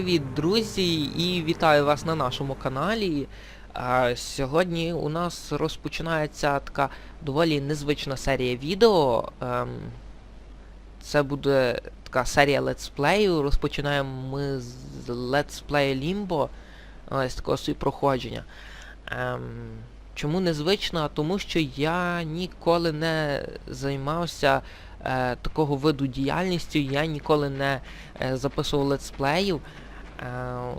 Привіт, друзі, і вітаю вас на нашому каналі. Сьогодні у нас розпочинається така доволі незвична серія відео. Ем, Це буде така серія летсплею. Розпочинаємо ми з летсплею Limbo, ось такого собі проходження. Ем, Чому незвична? Тому що я ніколи не займався е, такого виду діяльністю, я ніколи не е, записував летсплеїв,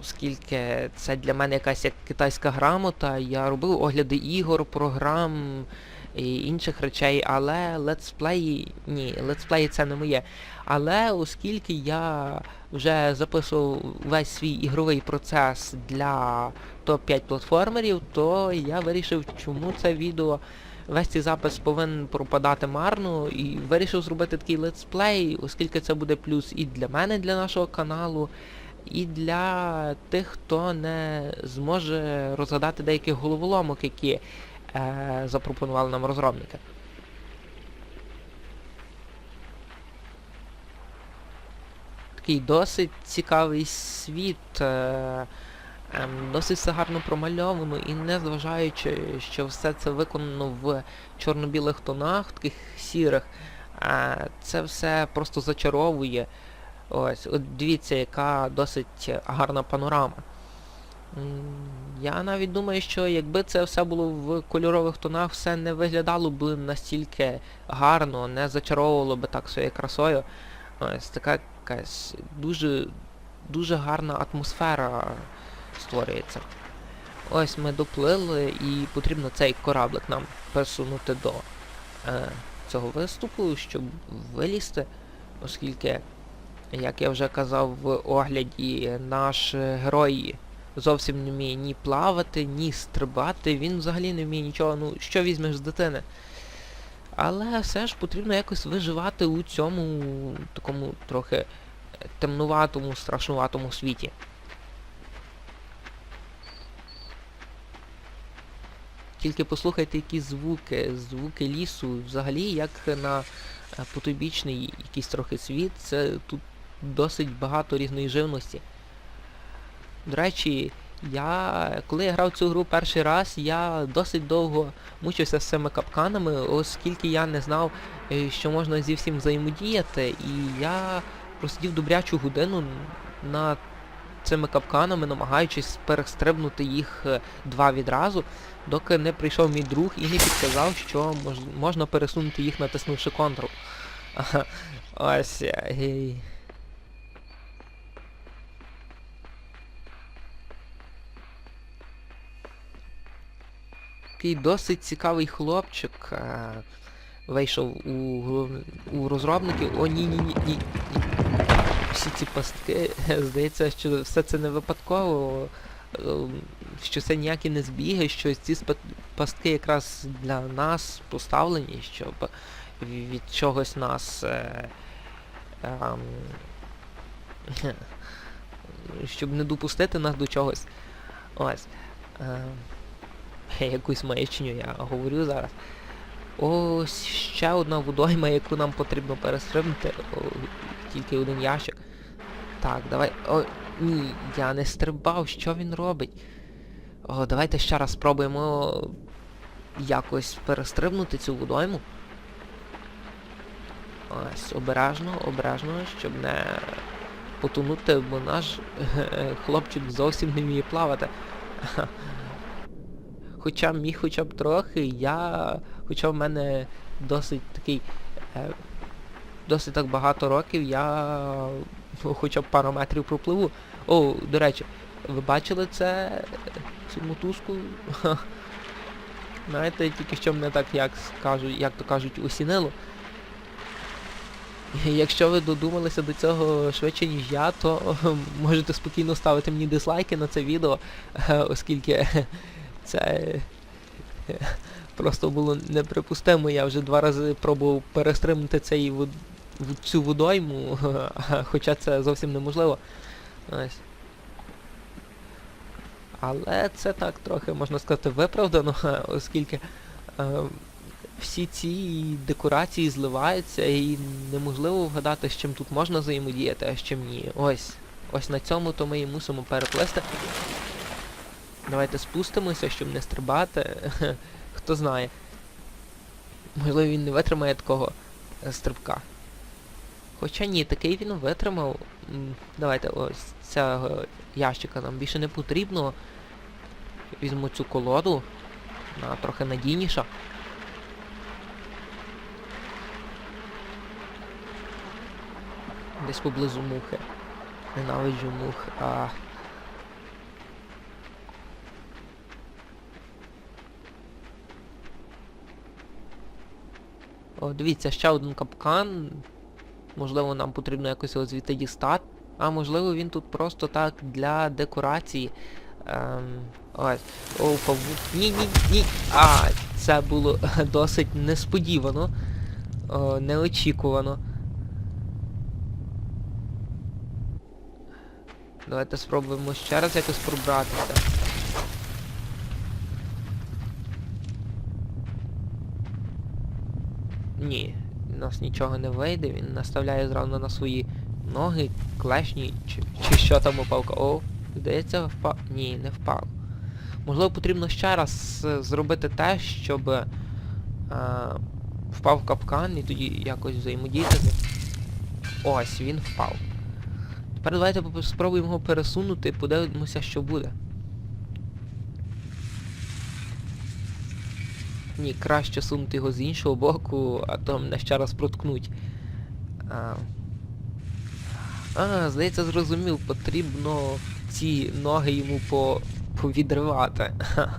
оскільки це для мене якась як китайська грамота. Я робив огляди ігор, програм і інших речей, але летсплеї, ні, летсплеї це не моє. Але оскільки я вже записував весь свій ігровий процес для топ-5 платформерів, то я вирішив, чому це відео весь цей запис повинен пропадати марно і вирішив зробити такий летсплей, оскільки це буде плюс і для мене, для нашого каналу, і для тих, хто не зможе розгадати деяких головоломок, які е, запропонували нам розробники. Такий досить цікавий світ. Е, Ем, Досить все гарно промальовано і незважаючи, що все це виконано в чорно-білих тонах, таких сірих, е, це все просто зачаровує. Ось, от дивіться, яка досить гарна панорама. Я навіть думаю, що якби це все було в кольорових тонах, все не виглядало б настільки гарно, не зачаровувало би так своєю красою. Ось така якась дуже, дуже гарна атмосфера створюється. Ось ми доплили і потрібно цей кораблик нам пересунути до е, цього виступу, щоб вилізти, оскільки, як я вже казав в огляді, наш герой зовсім не вміє ні плавати, ні стрибати, він взагалі не вміє нічого, ну що візьмеш з дитини. Але все ж потрібно якось виживати у цьому такому трохи темнуватому, страшнуватому світі. Тільки послухайте які звуки, звуки лісу, взагалі, як на потойбічний якийсь трохи світ, це тут досить багато різної живності. До речі, я, коли я грав цю гру перший раз, я досить довго мучився з цими капканами, оскільки я не знав, е, що можна зі всім взаємодіяти, і я просидів добрячу годину над цими капканами, намагаючись перестрибнути їх е, два відразу, доки не прийшов мій друг і не підказав, що мож, можна пересунути їх, натиснувши. Ага, Ось. Такий досить цікавий хлопчик е, вийшов у, у розробників. О, ні, ні, ні, ні. ні. Всі ці пастки, здається, що все це не випадково, ем, що це ніякі не збіги, що ці пастки якраз для нас поставлені, щоб від чогось нас. Е, ем, щоб не допустити нас до чогось. Ось. Ем, якусь маячню я говорю зараз. Ось ще одна водойма, яку нам потрібно перестрибнути. О, тільки один ящик. Так, давай. О, ні, я не стрибав, що він робить? О, давайте ще раз спробуємо якось перестрибнути цю водойму. Ось, обережно, обережно, щоб не потонути, бо наш хлопчик зовсім не вміє плавати. Хоча міг хоча б трохи, я... Хоча в мене досить такий... Е, досить так багато років, я ну, хоча б пару метрів пропливу. О, до речі, ви бачили це? Цю мотузку? Знаєте, тільки що мене так, як скажу, як то кажуть, осінило. Якщо ви додумалися до цього швидше, ніж я, то можете спокійно ставити мені дизлайки на це відео, оскільки це е, просто було неприпустимо. Я вже два рази пробував перестримати цей вод... цю водойму, хоча це зовсім неможливо. Ось. Але це так трохи, можна сказати, виправдано, оскільки е, всі ці декорації зливаються і неможливо вгадати, з чим тут можна взаємодіяти, а з чим ні. Ось. Ось на цьому то ми і мусимо переплисти. Давайте спустимося, щоб не стрибати. Хто знає. Можливо, він не витримає такого е, стрибка. Хоча ні, такий він витримав. Давайте ось цього ящика нам більше не потрібно. Візьму цю колоду. Вона трохи надійніша. Десь поблизу мухи. Ненавиджу мух. А... О, дивіться, ще один капкан. Можливо, нам потрібно якось його звідти дістати. А можливо він тут просто так для декорації. Ем, ось. О, павук. Ні, ні, ні. А, це було досить несподівано. О, неочікувано. Давайте спробуємо ще раз якось пробратися. Ні, у нас нічого не вийде, він наставляє зразу на свої ноги, клешні, чи, чи що там упавка. О, здається, впав. Ні, не впав. Можливо, потрібно ще раз е, зробити те, щоб е, впав капкан і тоді якось взаємодіяти. Ось, він впав. Тепер давайте спробуємо його пересунути подивимося, що буде. Ні, краще сунути його з іншого боку, а то мене ще раз проткнуть. А, а здається, зрозумів, потрібно ці ноги йому по... повідривати.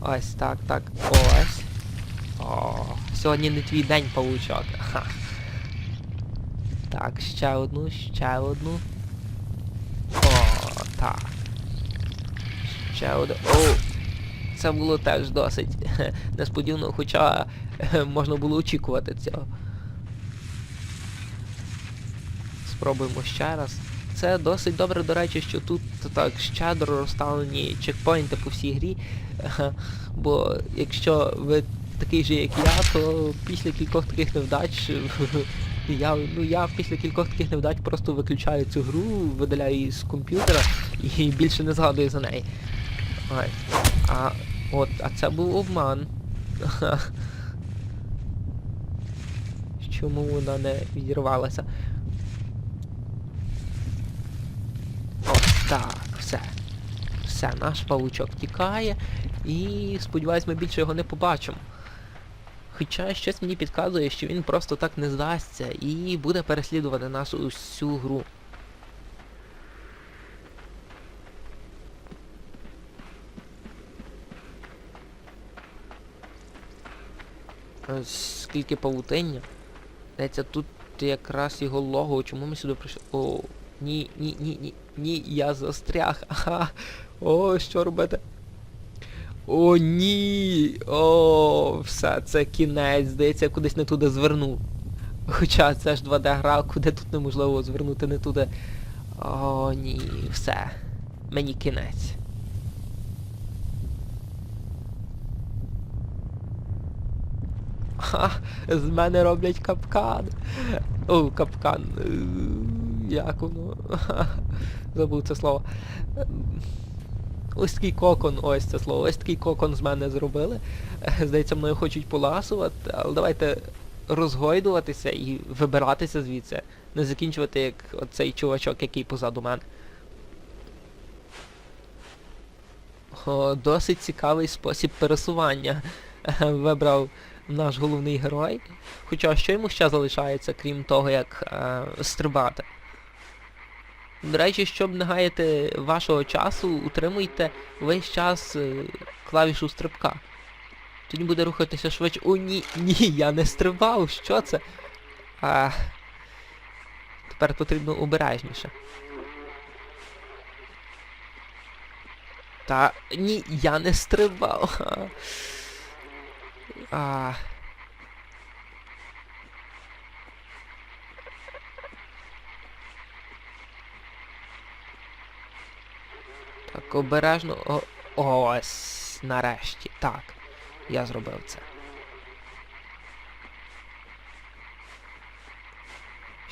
Ось так, так. Ось. О, сьогодні не твій день, павучок. Так, ще одну, ще одну. О, так. Ще одну. О! Це було теж досить несподівано, хоча е, можна було очікувати цього. Спробуємо ще раз. Це досить добре, до речі, що тут так щедро розставлені чекпоінти по всій грі. Бо якщо ви такий же, як я, то після кількох таких невдач я, ну, я після кількох таких невдач просто виключаю цю гру, видаляю її з комп'ютера і більше не згадую за неї. Ой. А от, а це був обман. Чому вона не відірвалася? Ось так, все. Все, наш павучок тікає і сподіваюсь, ми більше його не побачимо. Хоча щось мені підказує, що він просто так не здасться і буде переслідувати нас усю гру. Скільки павутиння. Здається, тут якраз його лого. Чому ми сюди прийшли? О, ні, ні, ні, ні, ні, я застряг. Ага. О, що робити? О, ні! О, все, це кінець. Здається, я кудись не туди звернув. Хоча це ж 2D гра, куди тут неможливо звернути не туди. О, ні, все. Мені кінець. Ха, з мене роблять капкан. О, капкан. Е, Як воно? Забув це слово. Ось такий кокон, ось це слово. Ось такий кокон з мене зробили. Е, Здається, мною хочуть поласувати, але давайте розгойдуватися і вибиратися звідси. Не закінчувати як оцей чувачок, який позаду мене. О, досить цікавий спосіб пересування вибрав наш головний герой. Хоча що йому ще залишається, крім того, як е, стрибати? До речі, щоб не гаяти вашого часу, утримуйте весь час е, клавішу стрибка. Тоді буде рухатися швидше. О, ні, ні, я не стрибав, що це? А, тепер потрібно обережніше. Та ні, я не стрибав. А. Так, обережно. Ось, нарешті. Так. Я зробив це.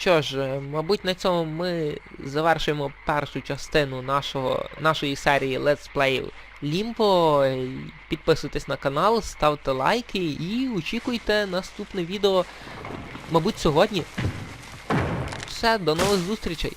Що ж, е, мабуть, на цьому ми завершуємо першу частину нашого, нашої серії Let's Play Limbo. Підписуйтесь на канал, ставте лайки і очікуйте наступне відео, мабуть, сьогодні. Все, до нових зустрічей!